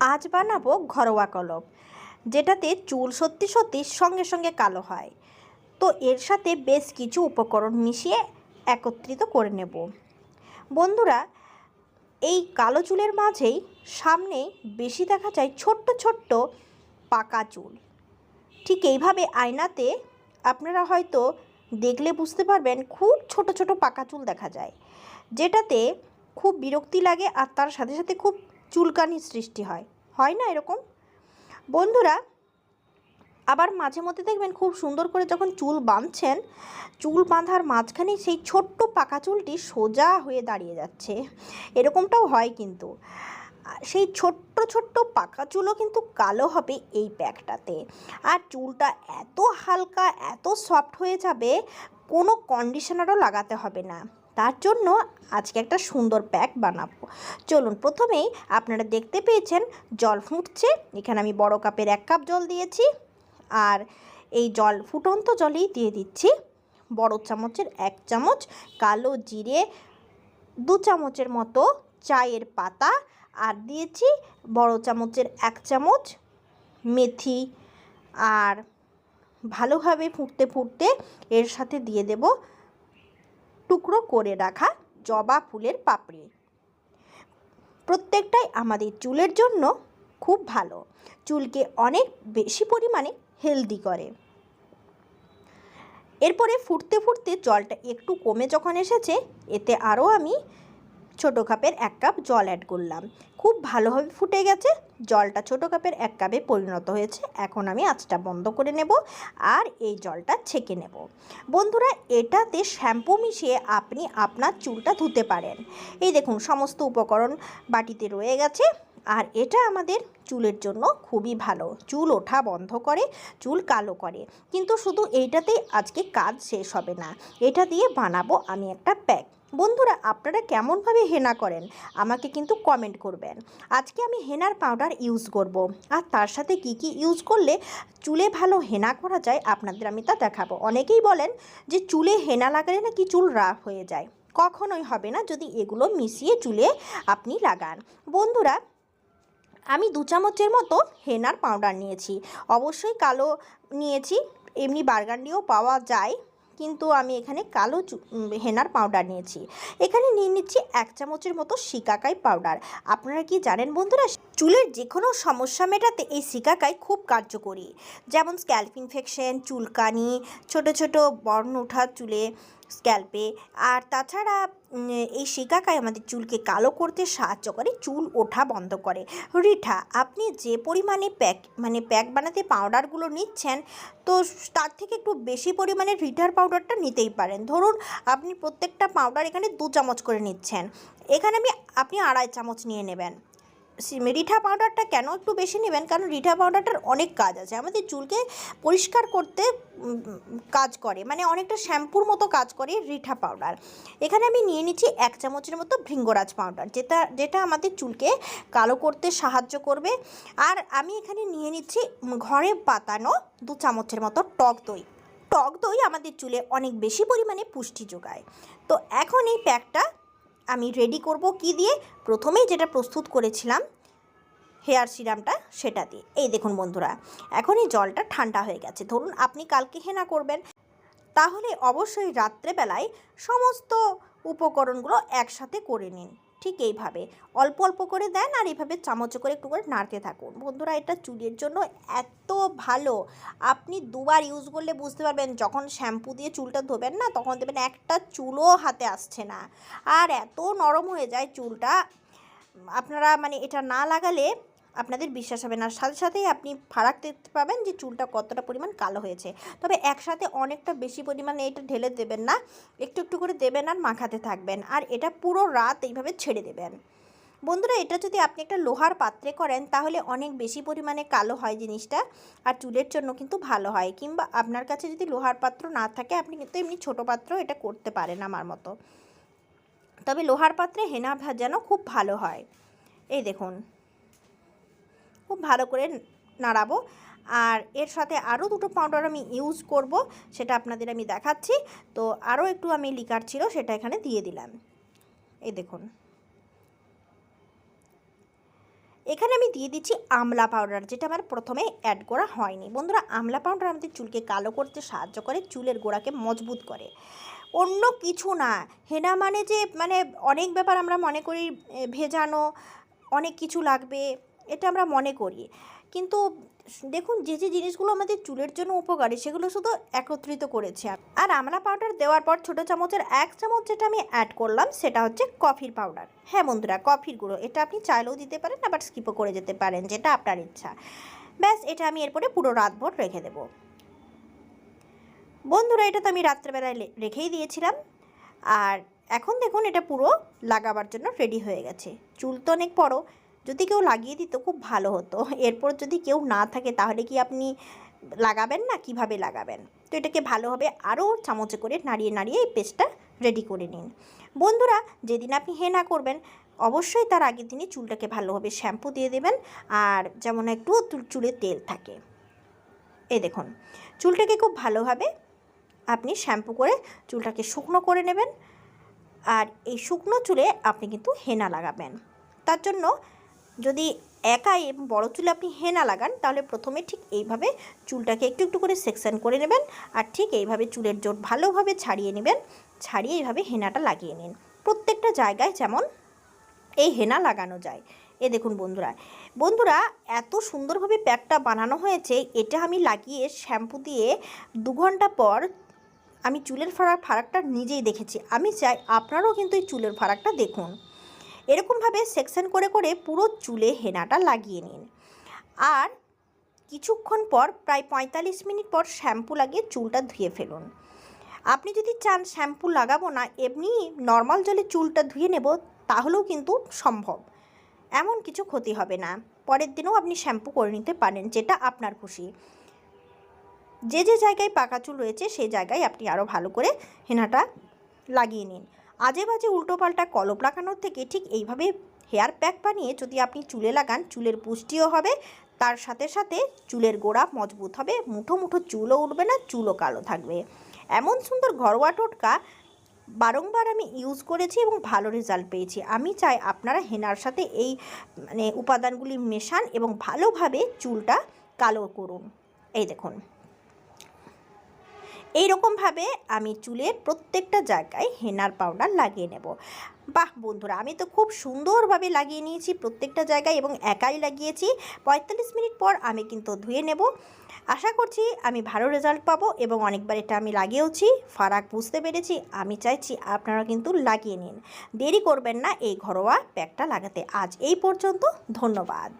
আজ বানাবো ঘরোয়া কলম, যেটাতে চুল সত্যি সত্যি সঙ্গে সঙ্গে কালো হয়। তো এর সাথে বেশ কিছু উপকরণ মিশিয়ে একত্রিত করে নেব। বন্ধুরা, এই কালো চুলের মাঝেই সামনে বেশি দেখা যায় ছোট্ট ছোট্ট পাকা চুল। ঠিক এইভাবে আয়নাতে আপনারা হয়তো দেখলে বুঝতে পারবেন খুব ছোট ছোট পাকা চুল দেখা যায়, যেটাতে খুব বিরক্তি লাগে আর তার সাথে সাথে খুব চুলকানির সৃষ্টি হয়। হয় না এরকম? বন্ধুরা, আবার মাঝে মধ্যে দেখবেন খুব সুন্দর করে যখন চুল বাঁধছেন, চুল বাঁধার মাঝখানে সেই ছোট্ট পাকা চুলটি সোজা হয়ে দাঁড়িয়ে যাচ্ছে। এরকমটাও হয় কিন্তু। সেই ছোট্ট ছোট্ট পাকা চুলও কিন্তু কালো হবে এই প্যাকটাতে। আর চুলটা এত হালকা, এত সফট হয়ে যাবে, কোনো কন্ডিশনারও লাগাতে হবে না। তার জন্য আজকে একটা সুন্দর প্যাক বানাবো। চলুন, প্রথমেই আপনারা দেখতে পেয়েছেন, জল ফুটছে। এখানে আমি বড় কাপের এক কাপ জল দিয়েছি। আর এই জল, ফুটন্ত জলেই দিয়ে দিচ্ছি। বড় চামচের এক চামচ, কালো জিরে, দু চামচের মতো চায়ের পাতা। আর দিয়েছি বড় চামচের এক চামচ মেথি। আর ভালোভাবে ফুটতে ফুটতে এর সাথে দিয়ে দেব টুকরো করে রাখা জবা ফুলের পাপড়ি। প্রত্যেকটাই আমাদের চুলের জন্য খুব ভালো। চুলকে অনেক বেশি পরিমাণে হেলদি করে। এরপরে ফুটতে ফুটতে জলটা একটু কমে যখন এসেছে, এতে আরও আমি ছোটো কাপের এক কাপ জল অ্যাড করলাম। খুব ভালোভাবে ফুটে গেছে, জলটা ছোটো কাপের এক কাপে পরিণত হয়েছে। এখন আমি আঁচটা বন্ধ করে নেব আর এই জলটা ছেঁকে নেব। বন্ধুরা, এটাতে শ্যাম্পু মিশিয়ে আপনি আপনার চুলটা ধুতে পারেন। এই দেখুন, সমস্ত উপকরণ বাটিতে রয়ে গেছে। আর এটা আমাদের চুলের জন্য খুবই ভালো। চুল ওঠা বন্ধ করে, চুল কালো করে। কিন্তু শুধু এইটাতেই আজকে কাজ শেষ হবে না। এটা দিয়ে বানাবো আমি একটা প্যাক। বন্ধুরা, আপনারা কেমনভাবে হেনা করেন, আমাকে কিন্তু কমেন্ট করবেন। আজকে আমি হেনার পাউডার ইউজ করব। আর তার সাথে কি কি ইউজ করলে চুলে ভালো হেনা করা যায়, আপনাদের আমি তা দেখাবো। অনেকেই বলেন যে চুলে হেনা লাগালে নাকি চুল রাফ হয়ে যায়। কখনোই হবে না যদি এগুলো মিশিয়ে চুলে আপনি লাগান। বন্ধুরা আমি দু চামচের মতো হেনার পাউডার নিয়েছি। অবশ্যই কালো নিয়েছি, এমনি বার্গান্ডিও পাওয়া যায়, কিন্তু আমি এখানে কালো হেনার পাউডার নিয়েছি। এখানে নিয়ে নিচ্ছি এক চামচের মতো শিকাকাই পাউডার। আপনারা কি জানেন বন্ধুরা, চুলের যে কোনো সমস্যা মেটাতে এই শিকাকাই খুব কার্যকরী। যেমন স্ক্যাল্প ইনফেকশন, চুলকানি, ছোট ছোট বর্ণ ওঠা চুলে স্ক্যাল্পে। আর তাছাড়া এই শিকাকায় আমাদের চুলকে কালো করতে সাহায্য করে, চুল ওঠা বন্ধ করে। রিঠা, আপনি যে পরিমাণে প্যাক মানে প্যাক বানাতে পাউডারগুলো নিচ্ছেন, তো তার থেকে একটু বেশি পরিমাণে রিঠার পাউডারটা নিতেই পারেন। ধরুন, আপনি প্রত্যেকটা পাউডার এখানে দু চামচ করে নিচ্ছেন। এখানে আমি, আপনি আড়াই চামচ নিয়ে নেবেন। রিঠা পাউডারটা কেন একটু বেশি নেবেন? কারণ রিঠা পাউডারটার অনেক কাজ আছে। আমাদের চুলকে পরিষ্কার করতে কাজ করে। মানে অনেকটা শ্যাম্পুর মতো কাজ করে রিঠা পাউডার। এখানে আমি নিয়ে নিচ্ছি এক চামচের মতো ভৃঙ্গরাজ পাউডার, যেটা যেটা আমাদের চুলকে কালো করতে সাহায্য করবে। আর আমি এখানে নিয়ে নিচ্ছি ঘরে পাতানো দু চামচের মতো টক দই। টক দই আমাদের চুলে অনেক বেশি পরিমাণে পুষ্টি যোগায়। তো এখন এই প্যাকটা আমি রেডি করব কি দিয়ে? প্রথমেই যেটা প্রস্তুত করেছিলাম হেয়ার সিরামটা সেটা দিয়ে। এই দেখুন বন্ধুরা, এখন এই জলটা ঠান্ডা হয়ে গেছে। ধরুন আপনি কালকে হেনা করবেন, তাহলে অবশ্যই রাত্রেবেলায় সমস্ত উপকরণগুলো একসাথে করে নিন। ঠিক এইভাবে। অল্প অল্প করে দেন আর এইভাবে চামচ করে একটু করে নাড়তে থাকুন। বন্ধুরা, এটা চুলের জন্য এত ভালো। আপনি দুবার ইউজ করলে বুঝতে পারবেন, যখন শ্যাম্পু দিয়ে চুলটা ধোবেন না, তখন দেবেন একটা চুলও হাতে আসছে না। আর এত নরম হয়ে যায় চুলটা। আপনারা মানে এটা না লাগালে আপনাদের বিশ্বাস হবে না। সাথে সাথেই আপনি ফারাক দেখতে পাবেন যে চুলটা কতটা পরিমাণ কালো হয়েছে। তবে একসাথে অনেকটা বেশি পরিমাণে এটা ঢেলে দেবেন না। একটু একটু করে দেবেন আর মাখাতে থাকবেন। আর এটা পুরো রাত এইভাবে ছেড়ে দেবেন। বন্ধুরা, এটা যদি আপনি একটা লোহার পাত্রে করেন, তাহলে অনেক বেশি পরিমাণে কালো হয় জিনিসটা। আর চুলের জন্য কিন্তু ভালো হয়। কিংবা আপনার কাছে যদি লোহার পাত্র না থাকে, আপনি কিন্তু এমনি ছোটো পাত্র এটা করতে পারেন আমার মতো। তবে লোহার পাত্রে হেনা ভাজানো খুব ভালো হয়। এই দেখুন। খুব ভালো করে নাড়াবো। আর এর সাথে আরও দুটো পাউডার আমি ইউজ করব, সেটা আপনাদের আমি দেখাচ্ছি। তো আরও একটু আমি লিকার ছিল, সেটা এখানে দিয়ে দিলাম। এই দেখুন। এখানে আমি দিয়ে দিচ্ছি আমলা পাউডার যেটা আমার প্রথমে অ্যাড করা হয়নি। বন্ধুরা, আমলা পাউডার আমাদের চুলকে কালো করতে সাহায্য করে, চুলের গোড়াকে মজবুত করে। অন্য কিছু না, হেনা মানে যে মানে অনেক ব্যাপার আমরা মনে করি ভেজানো, অনেক কিছু লাগবে। এটা আমরা মনে করি। কিন্তু দেখুন, যে যে, জিনিসগুলো আমাদের চুলের জন্য উপকারী, সেগুলো শুধু একত্রিত করেছে আর আমলা পাউডার দেওয়ার পর ছোটো চামচের এক চামচ যেটা আমি অ্যাড করলাম, সেটা হচ্ছে কফির পাউডার হ্যাঁ বন্ধুরা কফির গুঁড়ো। এটা আপনি চাইলেও দিতে পারেন, আবার স্কিপও করে যেতে পারেন, যেটা আপনার ইচ্ছা। ব্যাস, এটা আমি এরপরে পুরো রাতভর রেখে দেবো। বন্ধুরা, এটা তো আমি রাত্রেবেলায় রেখেই দিয়েছিলাম। আর এখন দেখুন, এটা পুরো লাগাবার জন্য রেডি হয়ে গেছে। চুল তো অনেক বড়ো। যদি কেউ লাগিয়ে দিত, খুব ভালো হতো। এরপর যদি কেউ না থাকে, তাহলে কি আপনি লাগাবেন না? কীভাবে লাগাবেন? তো এটাকে ভালোভাবে আরও চামচে করে নাড়িয়ে নাড়িয়ে এই পেস্টটা রেডি করে নিন। বন্ধুরা, যেদিন আপনি হেনা করবেন, অবশ্যই তার আগের দিনই চুলটাকে ভালোভাবে শ্যাম্পু দিয়ে দেবেন, আর যেমন একটু চুলে তেল থাকে। এই দেখুন, চুলটাকে খুব ভালোভাবে আপনি শ্যাম্পু করে চুলটাকে শুকনো করে নেবেন, আর এই শুকনো চুলে আপনি কিন্তু হেনা লাগাবেন। তার জন্য যদি একাই বড়ো চুলে আপনি হেনা লাগান, তাহলে প্রথমে ঠিক এইভাবে চুলটাকে একটু একটু করে সেকশন করে নেবেন আর ঠিক এইভাবে চুলের জোট ভালোভাবে ছাড়িয়ে নেবেন, ছাড়িয়ে এইভাবে হেনাটা লাগিয়ে নিন। প্রত্যেকটা জায়গায় যেমন এই হেনা লাগানো যায়। এ দেখুন বন্ধুরা বন্ধুরা এত সুন্দরভাবে প্যাকটা বানানো হয়েছে, এটা আমি লাগিয়ে শ্যাম্পু দিয়ে দু ঘণ্টা পর আমি চুলের ফারাক, ফারাকটা নিজেই দেখেছি। আমি চাই আপনারাও কিন্তু এই চুলের ফারাকটা দেখুন। এরকমভাবে সেকশন করে করে পুরো চুলে হেনাটা লাগিয়ে নিন। আর কিছুক্ষণ পর প্রায় পঁয়তাল্লিশ মিনিট পর শ্যাম্পু লাগিয়ে চুলটা ধুয়ে ফেলুন। আপনি যদি চান শ্যাম্পু লাগাবো না, এমনি নর্মাল জলে চুলটা ধুয়ে নেব, তাহলেও কিন্তু সম্ভব। এমন কিছু ক্ষতি হবে না। পরের দিনও আপনি শ্যাম্পু করে নিতে পারেন, যেটা আপনার খুশি। যে যে জায়গায় পাকা চুল রয়েছে সেই জায়গায় আপনি আরও ভালো করে হেনাটা লাগিয়ে নিন। আজে বাজে উল্টোপাল্টা কলপ লাগানোর থেকে ঠিক এইভাবে হেয়ার প্যাক বানিয়ে যদি আপনি চুলে লাগান, চুলের পুষ্টিও হবে, তার সাথে সাথে চুলের গোড়া মজবুত হবে, মুঠো মুঠো চুলও উঠবে না, চুলও কালো থাকবে। এমন সুন্দর ঘরোয়া টোটকা বারংবার আমি ইউজ করেছি এবং ভালো রেজাল্ট পেয়েছি। আমি চাই আপনারা হেনার সাথে এই মানে উপাদানগুলি মেশান এবং ভালোভাবে চুলটা কালো করুন। এই দেখুন। এই রকমভাবে আমি চুলের প্রত্যেকটা জায়গায় হেনার পাউডার লাগিয়ে নেব। বাহ বন্ধুরা, আমি তো খুব সুন্দরভাবে লাগিয়ে নিয়েছি প্রত্যেকটা জায়গায় এবং একাই লাগিয়েছি। পঁয়তাল্লিশ মিনিট পর আমি কিন্তু ধুয়ে নেব। আশা করছি আমি ভালো রেজাল্ট পাবো এবং অনেকবার এটা আমি লাগিয়েওছি। ফারাক বুঝতে পেরেছি, আমি চাইছি আপনারা কিন্তু লাগিয়ে নিন। দেরি করবেন না এই ঘরোয়া প্যাকটা লাগাতে। আজ এই পর্যন্ত, ধন্যবাদ।